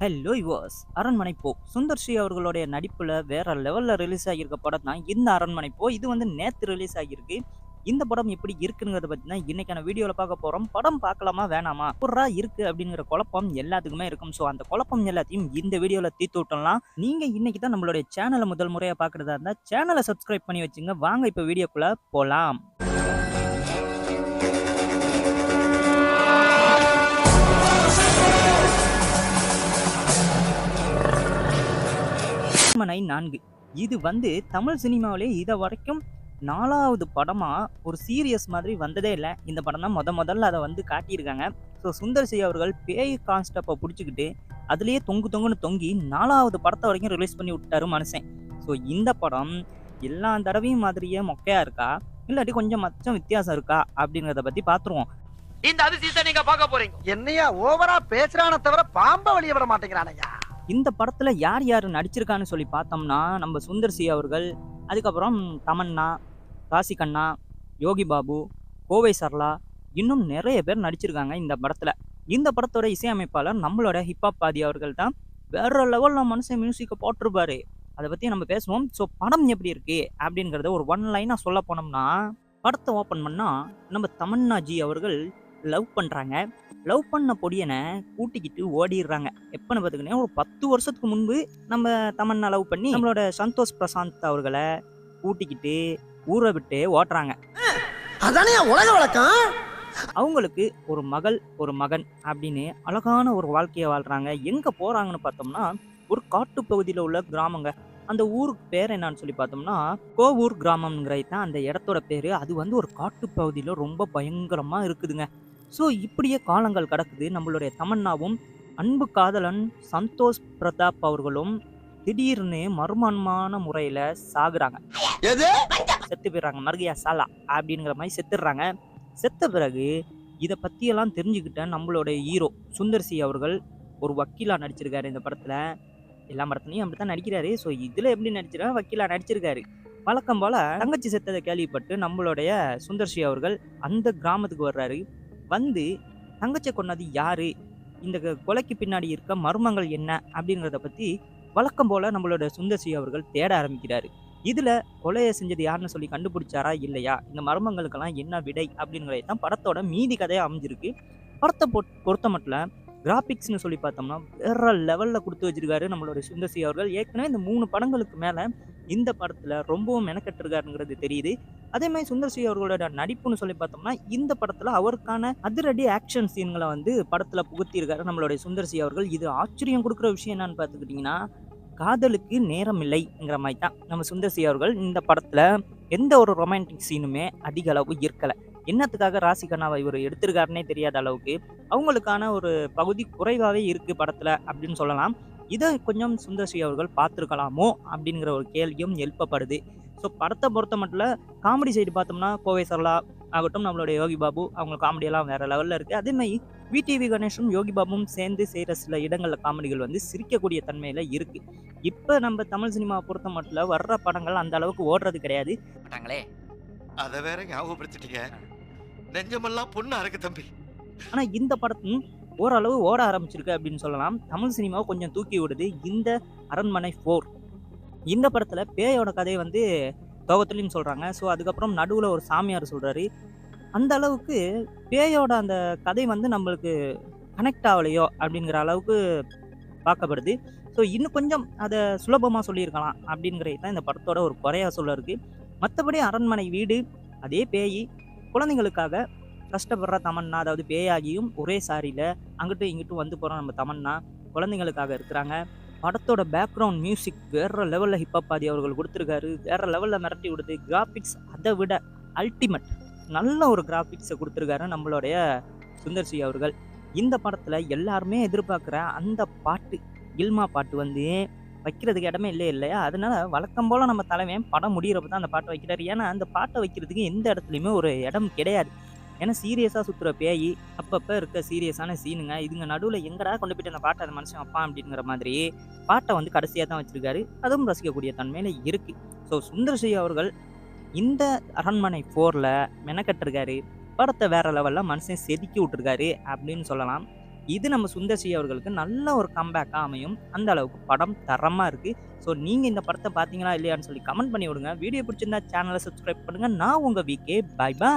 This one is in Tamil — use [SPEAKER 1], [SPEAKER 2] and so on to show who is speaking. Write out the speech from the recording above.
[SPEAKER 1] ஹலோ யுவர்ஸ் அரண்மனை போ சுந்தர் ஸ்ரீ அவர்களுடைய நடிப்பில் வேற லெவலில் ரிலீஸ் ஆகியிருக்க படம் தான் இந்த அரண்மனை போ இது வந்து நேற்று ரிலீஸ் ஆகியிருக்கு. இந்த படம் எப்படி இருக்குங்கிறத பற்றி தான் இன்னைக்கான வீடியோவில் பார்க்க போகிறோம் படம் பார்க்கலாமா வேணாமா? புறா இருக்கு அப்படிங்கிற குழப்பம் எல்லாத்துக்குமே இருக்கும். ஸோ அந்த குழப்பம் எல்லாத்தையும் இந்த வீடியோவில் தீர்த்து விட்டலாம் நீங்கள் இன்னைக்கு தான் நம்மளுடைய சேனலை முதல் முறையாக பார்க்குறதா இருந்தால் சேனலை சப்ஸ்கிரைப் பண்ணி வச்சுங்க. வாங்க இப்போ வீடியோக்குள்ளே போகலாம் அரண்மனை நான்கு. இது வந்து தமிழ் சினிமாவிலே இதை வரைக்கும் நாலாவது படமாக ஒரு சீரியஸ் மாதிரி வந்ததே இல்லை. இந்த படம் தான் முத முதல்ல அதை வந்து காட்டியிருக்காங்க. ஸோ சுந்தர் சி அவர்கள் பேய் கான்ஸ்டப்பை பிடிச்சிக்கிட்டு அதுலேயே தொங்கு தொங்குன்னு தொங்கி நாலாவது படத்தை வரைக்கும் ரிலீஸ் பண்ணி விட்டாரு மனுஷன். ஸோ இந்த படம் எல்லா தடவையும் மாதிரியே மொக்கையா இருக்கா? இல்லாட்டி கொஞ்சம் மச்சம் வித்தியாசம் இருக்கா? அப்படிங்கிறத பற்றி பார்த்துருவோம்
[SPEAKER 2] இந்த அதிசயத்தை நீங்க பார்க்க போறீங்க.
[SPEAKER 3] என்னையா ஓவரா பேசுறான தவிர பாம்ப வெளிய விட மாட்டேங்கிறானய்யா
[SPEAKER 1] இந்த படத்தில் யார் யார் நடிச்சிருக்கான்னு சொல்லி பார்த்தோம்னா நம்ம சுந்தர் சி அவர்கள் அதுக்கப்புறம் தமன்னா ராசிகண்ணா யோகி பாபு கோவை சர்லா இன்னும் நிறைய பேர் நடிச்சிருக்காங்க இந்த படத்தில். இந்த படத்தோட இசையமைப்பாளர் நம்மளோட ஹிப்ஹாப் பாதி அவர்கள் தான். வேற லெவலில் மனுஷன் மியூசிக்கை போட்டிருப்பாரு. அதை பற்றி நம்ம பேசுவோம். ஸோ படம் எப்படி இருக்குது அப்படிங்கிறத ஒரு ஒன் லைனாக சொல்ல போனோம்னா படத்தை ஓப்பன் பண்ணால் நம்ம தமன்னாஜி அவர்கள் லவ் பண்ணுறாங்க லவ் பண்ண பொடியனை கூட்டிக்கிட்டு ஓடிடுறாங்க. எப்பன்னு பார்த்துக்கிட்டீங்கன்னா ஒரு பத்து வருஷத்துக்கு முன்பு நம்ம தமன்னா லவ் பண்ணி நம்மளோட சந்தோஷ் பிரசாந்த் அவர்களை கூட்டிக்கிட்டு ஊரை விட்டு ஓட்டுறாங்க.
[SPEAKER 3] அதானே உலக வழக்கம்?
[SPEAKER 1] அவங்களுக்கு ஒரு மகள் ஒரு மகன் அப்படின்னு அழகான ஒரு வாழ்க்கையை வாழ்றாங்க. எங்க போறாங்கன்னு பார்த்தோம்னா ஒரு காட்டு பகுதியில் உள்ள கிராமங்க. அந்த ஊருக்கு பேர் என்னன்னு சொல்லி பார்த்தோம்னா கோவூர் கிராமம்ங்கிறது தான் அந்த இடத்தோட பேரு. அது வந்து ஒரு காட்டு பகுதியில் ரொம்ப பயங்கரமா இருக்குதுங்க. ஸோ இப்படியே காலங்கள் கடக்குது. நம்மளுடைய தமன்னாவும் அன்பு காதலன் சந்தோஷ் பிரதாப் அவர்களும் திடீர்னு மர்மமான முறையில சாகுறாங்க.
[SPEAKER 3] எது?
[SPEAKER 1] செத்து போயிடுறாங்க. மருகையா சாலா அப்படிங்கிற மாதிரி செத்துடுறாங்க. செத்த பிறகு இதை பற்றியெல்லாம் தெரிஞ்சுக்கிட்ட நம்மளோட ஹீரோ சுந்தர் சி அவர்கள் ஒரு வக்கீலா நடிச்சிருக்காரு இந்த படத்தில். எல்லா படத்துலையும் அப்படி தான் நடிக்கிறாரு. ஸோ இதில் எப்படி நடிச்சிருக்கா வக்கீலா நடிச்சிருக்காரு. வழக்கம் போல் தங்கச்சி செத்ததை கேள்விப்பட்டு நம்மளுடைய சுந்தர் சி அவர்கள் அந்த கிராமத்துக்கு வர்றாரு. வந்து தங்கச்சை கொன்னது யாரு? இந்த க- கொலைக்கு பின்னாடி இருக்க மர்மங்கள் என்ன? அப்படிங்கிறத பற்றி வழக்கம் போல் நம்மளோட சுந்தர் சி அவர்கள் தேட ஆரம்பிக்கிறாரு. இதில் கொலையை செஞ்சது யாருன்னு சொல்லி கண்டுபிடிச்சாரா இல்லையா? இந்த மர்மங்களுக்கெல்லாம் என்ன விடை? அப்படிங்கிறது தான் படத்தோட மீதி கதையாக அமைஞ்சிருக்கு. படத்தை பொ பொறுத்த மட்டும் கிராஃபிக்ஸ்னு சொல்லி பார்த்தோம்னா வேற லெவலில் கொடுத்து வச்சிருக்காரு நம்மளோட சுந்தர்சி அவர்கள். ஏற்கனவே இந்த மூணு படங்களுக்கு மேலே இந்த படத்தில் ரொம்பவும் மெனக்கெட்டிருக்காருங்கிறது தெரியுது. அதே மாதிரி சுந்தர்சி அவர்களோட நடிப்புன்னு சொல்லி பார்த்தோம்னா இந்த படத்தில் அவருக்கான அதிரடி ஆக்ஷன் சீன்களை வந்து படத்தில் புகுத்தியிருக்காரு நம்மளுடைய சுந்தர்சி அவர்கள். இது ஆச்சரியம் கொடுக்குற விஷயம் என்னன்னு பார்த்துக்கிட்டிங்கன்னா காதலுக்கு நேரம் இல்லைங்கிற மாதிரி தான் நம்ம சுந்தர்சி அவர்கள் இந்த படத்தில் எந்த ஒரு ரொமான்டிக் சீனுமே அதிக அளவு இருக்கலை என்னத்துக்காக ராசி கண்ணாவை இவர் எடுத்திருக்காருன்னே தெரியாத அளவுக்கு அவங்களுக்கான ஒரு பகுதி குறைவாகவே இருக்கு படத்துல அப்படின்னு சொல்லலாம். இதை கொஞ்சம் சுந்தர்சி அவர்கள் பார்த்துருக்கலாமோ அப்படிங்கிற ஒரு கேள்வியும் எழுப்பப்படுது. ஸோ படத்தை பொறுத்த மட்டும் காமெடி சைடு பார்த்தோம்னா கோவை சரளா ஆகட்டும் நம்மளுடைய யோகி பாபு அவங்க காமெடியெல்லாம் வேற லெவலில் இருக்குது அதே மாதிரி விடிவி கணேஷும் யோகி பாபுவும் சேர்ந்து செய்கிற சில இடங்களில் காமெடிகள் வந்து சிரிக்கக்கூடிய தன்மையில் இருக்குது இப்போ நம்ம தமிழ் சினிமாவை பொறுத்த மட்டும் வர்ற படங்கள் அந்த அளவுக்கு ஓடுறது கிடையாது.
[SPEAKER 2] மாட்டாங்களே
[SPEAKER 4] அத வேற ஞாபகப்படுத்திட்டீங்க. நெஞ்சமெல்லாம் பொண்ணு அறக்கு தம்பி.
[SPEAKER 1] ஆனால் இந்த படத்தும் ஓரளவு ஓட ஆரம்பிச்சிருக்கு அப்படின்னு சொல்லலாம். தமிழ் சினிமாவை கொஞ்சம் தூக்கி விடுது இந்த அரண்மனை ஃபோர் இந்த படத்தில் பேயோட கதையை வந்து துவகத்துலேயும் சொல்கிறாங்க ஸோ அதுக்கப்புறம் நடுவில் ஒரு சாமியார் சொல்கிறாரு அந்த அளவுக்கு பேயோட அந்த கதை வந்து நம்மளுக்கு கனெக்ட் ஆகலையோ அப்படிங்கிற அளவுக்கு பார்க்கப்படுது. ஸோ இன்னும் கொஞ்சம் அதை சுலபமாக சொல்லியிருக்கலாம் அப்படிங்கிறது தான் இந்த படத்தோட ஒரு குறையா சொல்ல இருக்கு. மற்றபடி அரண்மனை வீடு அதே பேய் குழந்தைங்களுக்காக கஷ்டப்படுற தமன்னா அதாவது பேயாகியும் ஒரே சாரியில் அங்கிட்டும் இங்கிட்டும் வந்து போகிற நம்ம தமன்னா குழந்தைங்களுக்காக இருக்கிறாங்க. படத்தோட பேக்ரவுண்ட் மியூசிக் வேற லெவலில் ஹிப்ஹாப் பாதி அவர்கள் கொடுத்துருக்காரு. வேற லெவலில் மிரட்டி விடுது. கிராஃபிக்ஸ் அதை விட அல்டிமேட் நல்ல ஒரு கிராஃபிக்ஸை கொடுத்துருக்காரு நம்மளுடைய சுந்தர் சி அவர்கள். இந்த படத்தில் எல்லாருமே எதிர்பார்க்குற அந்த பாட்டு இல்மா பாட்டு வந்து வைக்கிறதுக்கு இடமே இல்லை இல்லையா? அதனால வழக்கம் போல் நம்ம தலைவன் படம் முடிகிறப்ப தான் அந்த பாட்டை வைக்கிறாரு. ஏன்னா அந்த பாட்டை வைக்கிறதுக்கு எந்த இடத்துலையுமே ஒரு இடம் கிடையாது. ஏன்னா சீரியஸாக சுற்றுற பேய் அப்பப்போ இருக்க சீரியஸான சீனுங்க இதுங்க நடுவில் எங்கடா கொண்டு போயிட்டு அந்த பாட்டை அந்த மனுஷன் அப்பா அப்படிங்கிற மாதிரி பாட்டை வந்து கடைசியாக தான் வச்சுருக்காரு. அதுவும் ரசிக்கக்கூடிய தன்மையில் இருக்குது ஸோ சுந்தர்சி அவர்கள் இந்த அரண்மனை ஃபோரில் மெனக்கட்டிருக்காரு. படத்தை வேற லெவலில் மனுஷன் செதுக்கி விட்டுருக்காரு அப்படின்னு சொல்லலாம். இது நம்ம சுந்தர் சி அவர்களுக்கு நல்ல ஒரு கம்பேக்காக அமையும். அந்த அளவுக்கு படம் தரமாக இருக்குது ஸோ நீங்கள் இந்த படத்தை பார்த்தீங்களா இல்லையான்னு சொல்லி கமெண்ட் பண்ணி விடுங்க. வீடியோ பிடிச்சிருந்தா சேனலை சப்ஸ்கிரைப் பண்ணுங்கள் நான் உங்கள் வீக்கே பை பாய்